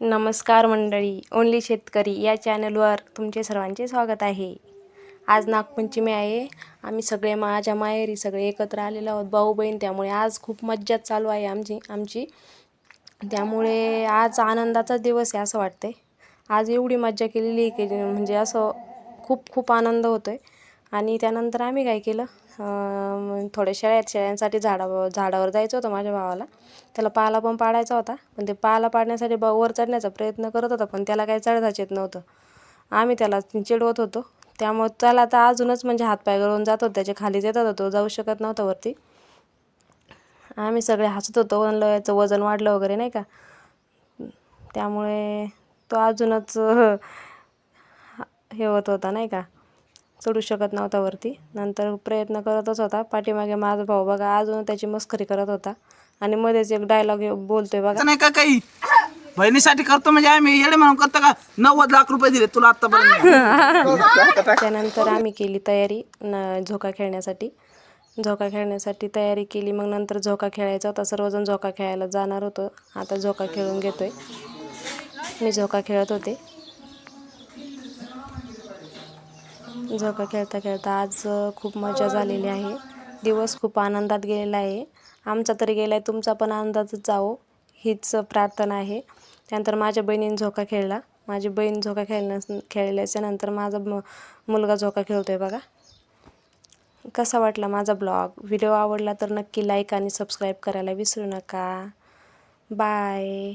नमस्कार मंडळी ओनली शेतकरी या चॅनलवर तुमचे सर्वांचे स्वागत आहे. आज नागपंचमी आहे. आम्ही सगळे माझ्या माहेरी सगळे एकत्र आलेलो आहोत भाऊ बहीण त्यामुळे आज खूप मज्जा चालू आहे आमची आमची. त्यामुळे आज आनंदाचा दिवस आहे असं वाटते आज एवढी मज्जा केलेली आहे की म्हणजे असं खूप खूप आनंद होतो आहे आणि त्यानंतर आम्ही काय केलं थोड्या शेळ्या आहेत शेळ्यांसाठी झाडावर झाडावर जायचं होतं माझ्या भावाला. त्याला पाला पण पाडायचा होता पण ते पाला पाडण्यासाठी ब वर चढण्याचा प्रयत्न करत होता पण त्याला काही चढताच येत नव्हतं. आम्ही त्याला चिडवत होतो. त्यामुळे त्याला आता अजूनच म्हणजे हातपाय गळून जात होता त्याच्या खालीच येत होता तो जाऊ शकत नव्हता वरती. आम्ही सगळे हसत होतो म्हणलं याचं वजन वाढलं वगैरे नाही का? त्यामुळे तो अजूनच हे होत होता नाही का? चढू शकत नव्हता वरती. नंतर प्रयत्न करतच होता. पाठीमागे माझा भाऊ बघा अजून त्याची मस्करी करत होता. आणि मध्येच एक डायलॉग बोलतोय बघा. नाही का काही? बहिणीसाठी करतो म्हणजे आम्ही येडे म्हणून करतो का? नव्वद लाख रुपये दिले तुला आतापर्यंत. त्यानंतर आम्ही केली तयारी न झोका खेळण्यासाठी. झोका खेळण्यासाठी तयारी केली. मग नंतर झोका खेळायचा होता. सर्वजण झोका खेळायला जाणार होतो. आता झोका खेळून घेतोय. मी झोका खेळत होते. झोका खेळता खेळता आज खूप मजा झालेली आहे. दिवस खूप आनंदात गेलेला आहे. आमचा तरी गेला आहे तुमचा पण आनंदातच जावो हीच प्रार्थना आहे. त्यानंतर माझ्या बहिणीने झोका खेळला. माझी बहीण झोका खेळण्यास खेळल्याच्या नंतर माझा म मुलगा झोका खेळतो आहे बघा. कसा वाटला माझा ब्लॉग? व्हिडिओ आवडला तर नक्की लाईक आणि सबस्क्राईब करायला विसरू नका. बाय.